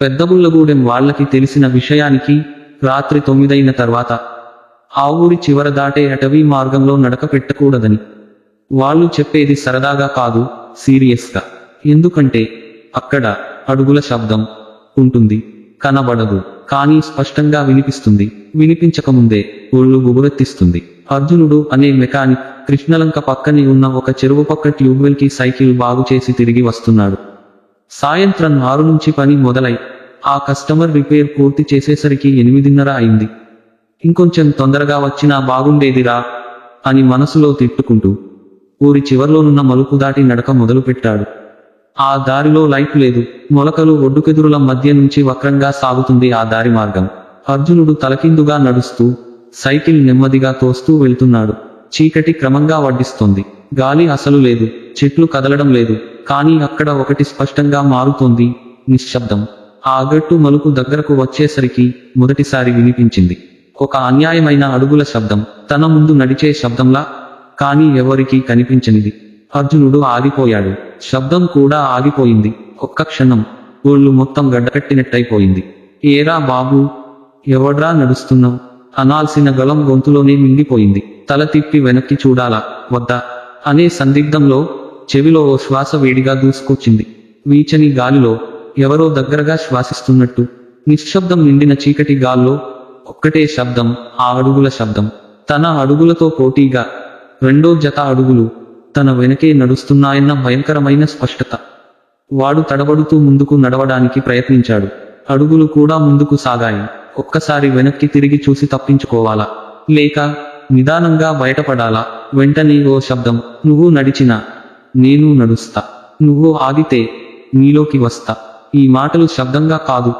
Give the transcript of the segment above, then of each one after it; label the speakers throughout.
Speaker 1: పెద్దబుల్లగూడెం వాళ్ళకి తెలిసిన విషయానికి రాత్రి తొమ్మిదైన తర్వాత ఆ ఊరి చివర దాటే అటవీ మార్గంలో నడక పెట్టకూడదని. వాళ్ళు చెప్పేది సరదాగా కాదు సీరియస్గా. ఎందుకంటే అక్కడ అడుగుల శబ్దం ఉంటుంది కనబడదు కానీ స్పష్టంగా వినిపిస్తుంది. వినిపించకముందే ఒళ్ళు గుబురెత్తిస్తుంది. అర్జునుడు అనే మెకానిక్ కృష్ణలంక పక్కనే ఉన్న ఒక చెరువు పక్క ట్యూబ్వెల్కి సైకిల్ బాగు చేసి తిరిగి వస్తున్నాడు. సాయంత్రం ఆరు నుంచి పని మొదలై ఆ కస్టమర్ రిపేర్ పూర్తి చేసేసరికి ఎనిమిదిన్నర అయింది. ఇంకొంచెం తొందరగా వచ్చినా బాగుండేదిరా అని మనసులో తిట్టుకుంటూ ఊరి చివర్లోనున్న మలుపు దాటి నడక మొదలుపెట్టాడు. ఆ దారిలో లైట్ లేదు మొలకలు ఒడ్డుకెదురుల మధ్య నుంచి వక్రంగా సాగుతుంది ఆ దారి మార్గం. అర్జునుడు తలకిందుగా నడుస్తూ సైకిల్ నెమ్మదిగా తోస్తూ వెళ్తున్నాడు. చీకటి క్రమంగా వడ్డిస్తోంది. గాలి అసలు లేదు చెట్లు కదలడం లేదు. కానీ అక్కడ ఒకటి స్పష్టంగా మారుతోంది నిశ్శబ్దం. ఆ గట్టు మలుపు దగ్గరకు వచ్చేసరికి మొదటిసారి వినిపించింది. ఒక అన్యాయమైన అడుగుల శబ్దం. తన ముందు నడిచే శబ్దంలా కానీ ఎవరికీ కనిపించనిది. అర్జునుడు ఆగిపోయాడు. శబ్దం కూడా ఆగిపోయింది. ఒక్క క్షణం. ఒళ్ళు మొత్తం గడ్డకట్టినట్టయిపోయింది. ఏరా బాబు ఎవడ్రా నడుస్తున్నావు? అనాల్సిన గలం గొంతులోనే మింగిపోయింది. తల తిప్పి వెనక్కి చూడాలా? వద్దా? అనే సందిగ్ధంలో చెవిలో ఓ శ్వాస వేడిగా దూసుకొచ్చింది. వీచని గాలిలో ఎవరో దగ్గరగా శ్వాసిస్తున్నట్టు నిశ్శబ్దం నిండిన చీకటి గాల్లో ఒక్కటే శబ్దం ఆ అడుగుల శబ్దం. తన అడుగులతో పోటీగా రెండో జత అడుగులు తన వెనకే నడుస్తున్నాయన్న భయంకరమైన స్పష్టత. వాడు తడబడుతూ ముందుకు నడవడానికి ప్రయత్నించాడు. అడుగులు కూడా ముందుకు సాగాయి. ఒక్కసారి వెనక్కి తిరిగి చూసి తప్పించుకోవాలా? లేక నిదానంగా బయటపడాలా? వెంటనే ఓ శబ్దం నువ్వు నడిచినా నేను నడుస్తా. నువ్వు ఆగితే నీలోకి వస్తా. ఈ మాటలు శబ్దంగా కాదు.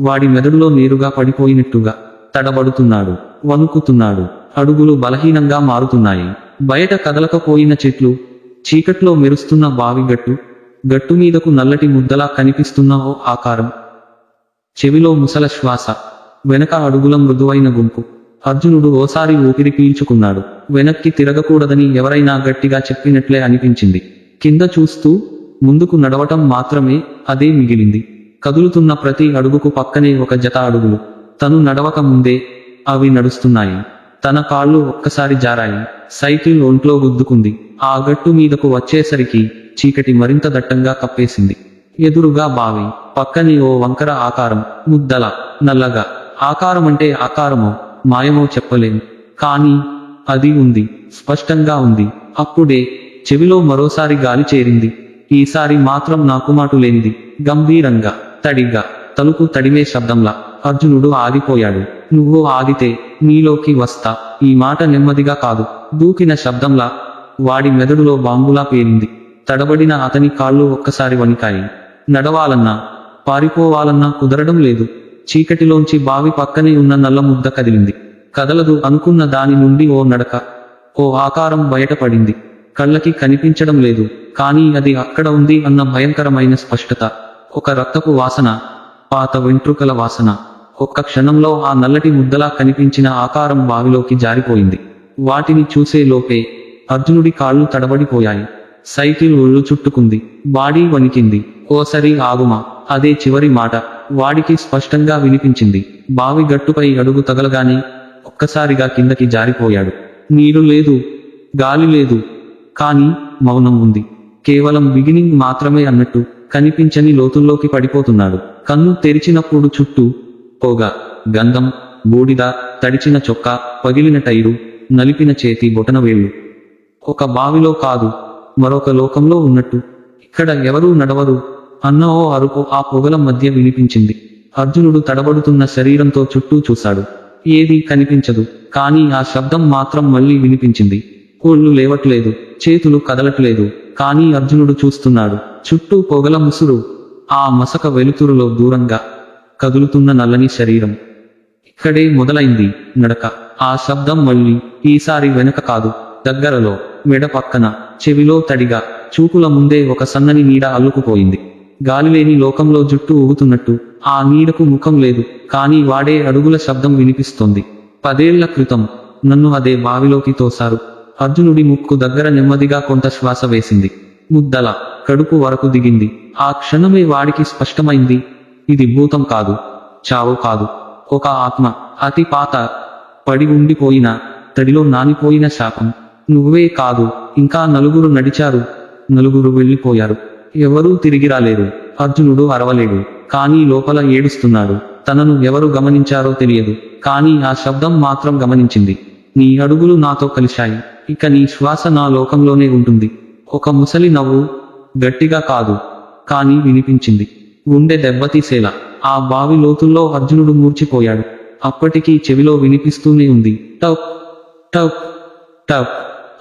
Speaker 1: వాడి మెదడులో నేరుగా పడిపోయినట్టుగా తడబడుతున్నాడు వణుకుతున్నాడు. అడుగులు బలహీనంగా మారుతున్నాయి. బయట కదలకపోయిన చెట్లు చీకట్లో మెరుస్తున్న బావి గట్టు నల్లటి ముద్దలా కనిపిస్తున్న ఓ ఆకారం. చెవిలో ముసల శ్వాస వెనక అడుగుల మృదువైన గుంపు. అర్జునుడు ఓసారి ఊపిరి పీల్చుకున్నాడు. వెనక్కి తిరగకూడదని ఎవరైనా గట్టిగా చెప్పినట్లే అనిపించింది. కింద చూస్తూ ముందుకు నడవటం మాత్రమే అదే మిగిలింది. కదులుతున్న ప్రతి అడుగుకు పక్కనే ఒక జత అడుగులు. తను నడవక ముందే అవి నడుస్తున్నాయి. తన కాళ్ళు ఒక్కసారి జారాయి. సైకిల్ ఒంట్లో గుద్దుకుంది. ఆ గట్టు మీదకు వచ్చేసరికి చీకటి మరింత దట్టంగా కప్పేసింది. ఎదురుగా బావి పక్కనే ఓ వంకర ఆకారం ముద్దల నల్లగా. ఆకారమంటే ఆకారమో మాయమో చెప్పలేం. కానీ అది ఉంది స్పష్టంగా ఉంది. అప్పుడే చెవిలో మరోసారి గాలి చేరింది. ఈసారి మాత్రం నాకుమాటు లేనిది. గంభీరంగా తడిగా తలుపు తడిమే శబ్దంలా అర్జునుడు ఆగిపోయాడు. నువ్వు ఆగితే నీలోకి వస్తా. ఈ మాట నెమ్మదిగా కాదు. దూకిన శబ్దంలా వాడి మెదడులో బాంబులా పేరింది. తడబడిన అతని కాళ్ళు ఒక్కసారి వణికాయి. నడవాలన్నా పారిపోవాలన్నా కుదరడం లేదు. చీకటిలోంచి బావి పక్కనే ఉన్న నల్ల ముద్ద కదిలింది. కదలదు అనుకున్న దాని నుండి ఓ నడక. ఓ ఆకారం బయటపడింది. కళ్ళకి కనిపించడం లేదు. కానీ అది అక్కడ ఉంది అన్న భయంకరమైన స్పష్టత. ఒక రక్తపు వాసన పాత వెంట్రుకల వాసన. ఒక్క క్షణంలో ఆ నల్లటి ముద్దలా కనిపించిన ఆకారం బావిలోకి జారిపోయింది. వాటిని చూసే లోపే అర్జునుడి కాళ్ళు తడబడిపోయాయి. సైకిల్ ఒళ్ళు చుట్టుకుంది. బాడీ వణికింది. ఓసరి ఆగుమా. అదే చివరి మాట. వాడికి స్పష్టంగా వినిపించింది. బావి గట్టుపై అడుగు తగలగానే ఒక్కసారిగా కిందకి జారిపోయాడు. నీరు లేదు. గాలి లేదు. కానీ మౌనం ఉంది. కేవలం బిగినింగ్ మాత్రమే అన్నట్టు కనిపించని లోతుల్లోకి పడిపోతున్నాడు. కన్ను తెరిచినప్పుడు చుట్టూ పొగ గంధం బూడిద తడిచిన చొక్కా పగిలిన టైరు నలిపిన చేతి బొటనవేళ్ళు ఒక బావిలో కాదు మరొక లోకంలో ఉన్నట్టు ఇక్కడ ఎవరూ నడవరు అన్న ఓ అరుపు ఆ పొగల మధ్య వినిపించింది. అర్జునుడు తడబడుతున్న శరీరంతో చుట్టూ చూశాడు. ఏదీ కనిపించదు కానీ ఆ శబ్దం మాత్రం మళ్ళీ వినిపించింది. కోళ్ళు లేవట్లేదు. చేతులు కదలట్లేదు. కానీ అర్జునుడు చూస్తున్నాడు. చుట్టూ పొగల ముసురు ఆ మసక వెలుతురులో దూరంగా కదులుతున్న నల్లని శరీరం. ఇక్కడే మొదలైంది నడక. ఆ శబ్దం మళ్ళీ ఈసారి వెనక కాదు. దగ్గరలో మెడ పక్కన చెవిలో తడిగా చూపుల ముందే ఒక సన్నని నీడ అల్లుకుపోయింది. గాలిలేని లోకంలో జుట్టు ఊగుతున్నట్టు ఆ నీడకు ముఖం లేదు కానీ వాడే అడుగుల శబ్దం వినిపిస్తోంది. పదేళ్ళ క్రితం నన్ను అదే బావిలోకి తోశారు. అర్జునుడి ముక్కు దగ్గర నెమ్మదిగా కొంత శ్వాస వేసింది. ముద్దల కడుపు వరకు దిగింది. ఆ క్షణమే వాడికి స్పష్టమైంది. ఇది భూతం కాదు. చావు కాదు. ఒక ఆత్మ అతి పాత పడి ఉండిపోయిన తడిలో నానిపోయిన శాపం. నువ్వే కాదు. ఇంకా నలుగురు నడిచారు. నలుగురు వెళ్ళిపోయారు. ఎవరూ తిరిగి రాలేరు అర్జునుడు అరవలేడు కానీ లోపల ఏడుస్తున్నాడు. తనను ఎవరు గమనించారో తెలియదు. కానీ ఆ శబ్దం మాత్రం గమనించింది. నీ అడుగులు నాతో కలిశాయి. ఇక నీ శ్వాస నా లోకంలోనే ఉంటుంది. ఒక ముసలి నవ్వు గట్టిగా కాదు కానీ వినిపించింది. గుండె దెబ్బతీసేలా. ఆ బావి లోతుల్లో అర్జునుడు మూర్చిపోయాడు. అప్పటికీ చెవిలో వినిపిస్తూనే ఉంది. టప్ టప్ టప్.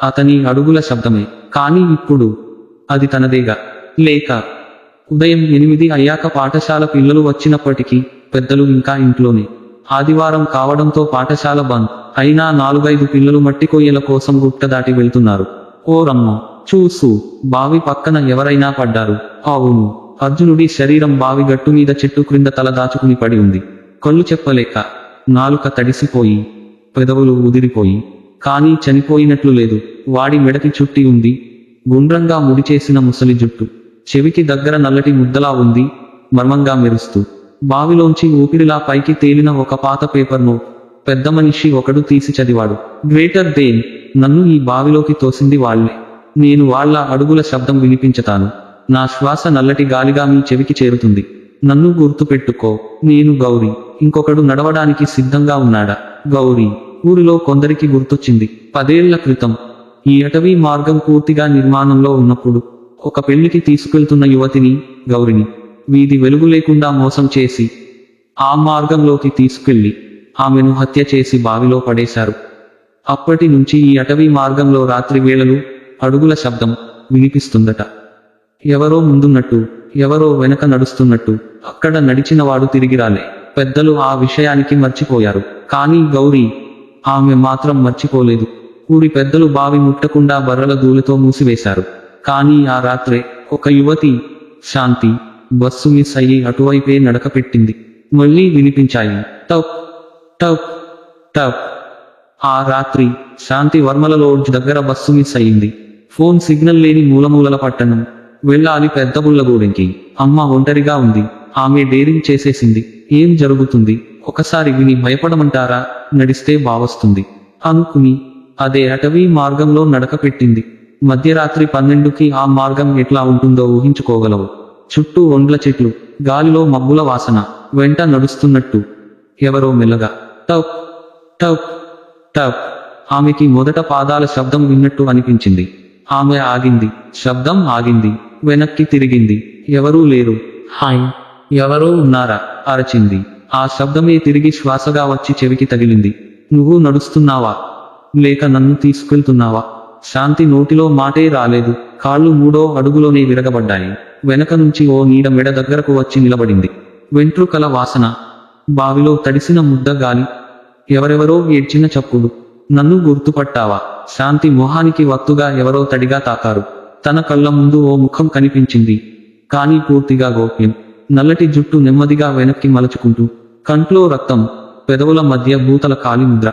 Speaker 1: అతని అడుగుల శబ్దమే. కానీ ఇప్పుడు అది తనదేగా. లేక ఉదయం ఎనిమిది అయ్యాక పాఠశాల పిల్లలు వచ్చినప్పటికీ పెద్దలు ఇంకా ఇంట్లోనే. ఆదివారం కావడంతో పాఠశాల బంద్. అయినా నాలుగైదు పిల్లలు మట్టి కొయ్యల కోసం గుట్ట దాటి వెళ్తున్నారు. ఓ రమ్మ చూసు బావి పక్కన ఎవరైనా పడ్డారు. అవును అర్జునుడి శరీరం బావి గట్టు మీద చెట్టు క్రింద తల దాచుకుని పడి ఉంది. కళ్ళు చెప్పలేక నాలుక తడిసిపోయి పెదవులు ఉదిరిపోయి కానీ చనిపోయినట్లు లేదు. వాడి మెడకి చుట్టి ఉంది. గుండ్రంగా ముడిచేసిన ముసలి జుట్టు. చెవికి దగ్గర నల్లటి ముద్దలా ఉంది. మర్మంగా మెరుస్తూ. బావిలోంచి ఊపిరిలా పైకి తేలిన ఒక పాత పేపర్ను పెద్ద మనిషి ఒకడు తీసి చదివాడు. గ్రేటర్ దేన్ నన్ను ఈ బావిలోకి తోసింది వాళ్ళే. నేను వాళ్ళ అడుగుల శబ్దం వినిపించతాను. నా శ్వాస నల్లటి గాలిగా మీ చెవికి చేరుతుంది. నన్ను గుర్తుపెట్టుకో. నేను గౌరీ. ఇంకొకడు నడవడానికి సిద్ధంగా ఉన్నాడా? గౌరీ. ఊరిలో కొందరికి గుర్తొచ్చింది. పదేళ్ళ క్రితం. ఈ అటవీ మార్గం పూర్తిగా నిర్మాణంలో ఉన్నప్పుడు ఒక పెళ్ళికి తీసుకెళ్తున్న యువతిని గౌరిని వీధి వెలుగు లేకుండా మోసం చేసి ఆ మార్గంలోకి తీసుకెళ్ళి ఆమెను హత్య చేసి బావిలో పడేశారు. అప్పటి నుంచి ఈ అటవీ మార్గంలో రాత్రి వేళలు అడుగుల శబ్దం వినిపిస్తుందట. ఎవరో ముందున్నట్టు ఎవరో వెనక నడుస్తున్నట్టు అక్కడ నడిచిన వాడు తిరిగి రాలే. పెద్దలు ఆ విషయానికి మర్చిపోయారు. కానీ గౌరీ ఆమె మాత్రం మర్చిపోలేదు. ఊరి పెద్దలు బావి ముట్టకుండా బర్రల దూలతో మూసివేశారు. కానీ ఆ రాత్రే ఒక యువతి శాంతి బస్సు మిస్ అయ్యి అటువైపే నడక పెట్టింది మళ్ళీ వినిపించాయి. టప్ టప్ టప్. ఆ రాత్రి శాంతి వర్మల లోడ్జ్ దగ్గర బస్సు మిస్ అయింది ఫోన్ సిగ్నల్ లేని మూలమూలల పట్టణం. వెళ్ళాలి పెద్ద బుల్లగూడెంకి అమ్మ ఒంటరిగా ఉంది. ఆమె డేరింగ్ చేసేసింది. ఏం జరుగుతుంది? ఒకసారి విని భయపడమంటారా? నడిస్తే బావస్తుంది. అనుకుని అదే అటవీ మార్గంలో నడక పెట్టింది మధ్యరాత్రి పన్నెండుకి ఆ మార్గం ఎట్లా ఉంటుందో ఊహించుకోగలవు. చుట్టూ ఒండ్ల చెట్లు గాలిలో మబ్బుల వాసన. వెంట నడుస్తున్నట్టు. ఎవరో మెల్లగా టప్ టప్ టప్ ఆమెకి మొదట పాదాల శబ్దం విన్నట్టు అనిపించింది. ఆమె ఆగింది. శబ్దం ఆగింది. వెనక్కి తిరిగింది. ఎవరూ లేరు. హాయ్. ఎవరో ఉన్నారా? అరచింది. ఆ శబ్దమే తిరిగి శ్వాసగా వచ్చి చెవికి తగిలింది. నువ్వు నడుస్తున్నావా? లేక నన్ను తీసుకెళ్తున్నావా? శాంతి నోటిలో మాటే రాలేదు. కాళ్ళు మూడో అడుగులోనే విరగబడ్డాయి. వెనక నుంచి ఓ నీడ మెడ దగ్గరకు వచ్చి నిలబడింది. వెంట్రుకల వాసన. బావిలో తడిసిన ముద్ద గాలి. ఎవరెవరో ఏడ్చిన చప్పుడు. నన్ను గుర్తుపట్టావా? శాంతి మొహానికి వత్తుగా ఎవరో తడిగా తాకారు. తన కళ్ళ ముందు ఓ ముఖం కనిపించింది. కానీ పూర్తిగా గోప్యం. నల్లటి జుట్టు నెమ్మదిగా వెనక్కి మలచుకుంటూ కంట్లో రక్తం పెదవుల మధ్య భూతల కాలి ముద్ర.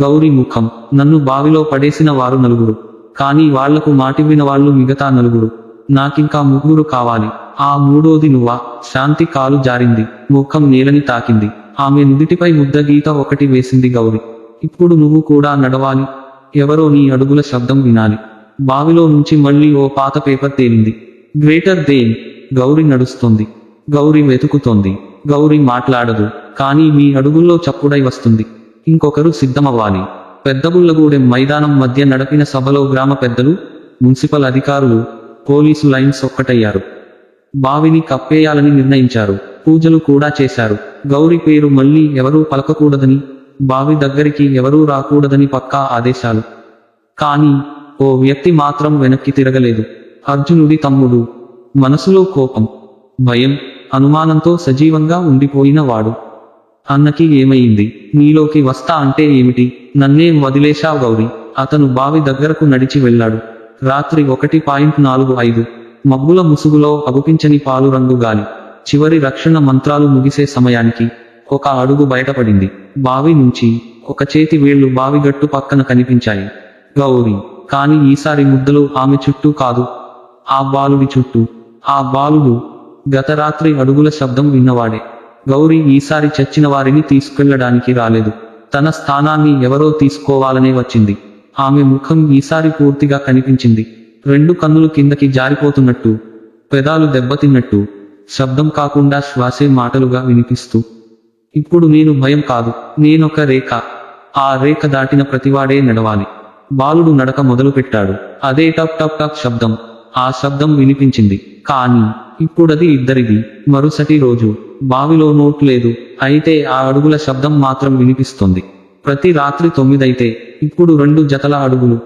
Speaker 1: గౌరీ ముఖం. నన్ను బావిలో పడేసిన వారు నలుగురు. కానీ వాళ్ళకు మాటివిన వాళ్ళు మిగతా నలుగురు. నాకింకా ముగ్గురు కావాలి. ఆ మూడోది నువ్వా? శాంతి కాలు జారింది ముఖం నేలని తాకింది. ఆమె నుదిటిపై ముద్ద గీత ఒకటి వేసింది గౌరి. ఇప్పుడు నువ్వు కూడా నడవాలి. ఎవరో నీ అడుగుల శబ్దం వినాలి. బావిలో నుంచి మళ్ళీ ఓ పాత పేపర్ తేలింది. గ్రేటర్ దేన్ గౌరి నడుస్తోంది. గౌరి వెతుకుతోంది. గౌరి మాట్లాడదు కానీ మీ అడుగుల్లో చప్పుడై వస్తుంది. ఇంకొకరు సిద్ధమవ్వాలి. పెద్దబుల్లగూడెం మైదానం మధ్య నడిపిన సభలో గ్రామ పెద్దలు మున్సిపల్ అధికారులు పోలీసు లైన్స్ ఒక్కటయ్యారు. బావిని కప్పేయాలని నిర్ణయించారు. పూజలు కూడా చేశారు. గౌరి పేరు మళ్ళీ ఎవరూ పలకకూడదని బావి దగ్గరికి ఎవరూ రాకూడదని పక్కా ఆదేశాలు. కానీ ఓ వ్యక్తి మాత్రం వెనక్కి తిరగలేదు. అర్జునుడి తమ్ముడు. మనసులో కోపం భయం అనుమానంతో సజీవంగా ఉండిపోయిన వాడు. అన్నకి ఏమైంది? నీలోకి వస్తా అంటే ఏమిటి? నన్నేం వదిలేశావు గౌరీ? అతను బావి దగ్గరకు నడిచి వెళ్ళాడు. రాత్రి ఒకటి పాయింట్ నాలుగు ఐదు. మబ్బుల ముసుగులో అగుపించని పాలు రంగు గాలి. చివరి రక్షణ మంత్రాలు ముగిసే సమయానికి ఒక అడుగు బయటపడింది. బావి నుంచి ఒక చేతి వేళ్ళు బావిగట్టు పక్కన కనిపించాయి. గౌరీ కాని ఈసారి ముద్దలు ఆమె చుట్టూ కాదు. ఆ బాలుడి చుట్టూ. ఆ బాలుడు గత రాత్రి అడుగుల శబ్దం విన్నవాడే. గౌరీ ఈసారి చచ్చిన వారిని తీసుకెళ్ళడానికి రాలేదు. తన స్థానాన్ని ఎవరో తీసుకోవాలనే వచ్చింది. ఆమె ముఖం ఈసారి పూర్తిగా కనిపించింది. రెండు కన్నులు కిందకి జారిపోతున్నట్టు పెదాలు దెబ్బతిన్నట్టు శబ్దం కాకుండా శ్వాసే మాటలుగా వినిపిస్తూ ఇప్పుడు నేను భయం కాదు నేనొక రేఖ ఆ రేఖ దాటిన ప్రతివాడే నడవాలి. బాలుడు నడక మొదలుపెట్టాడు. అదే టప్ టప్ టప్ శబ్దం ఆ శబ్దం వినిపించింది. కానీ ఇప్పుడది ఇద్దరిది. మరుసటి రోజు బావిలో నోట్ లేదు అయితే ఆ అడుగుల శబ్దం మాత్రం వినిపిస్తోంది. ప్రతి రాత్రి తొమ్మిదైతే ఇప్పుడు రెండు జతల అడుగులు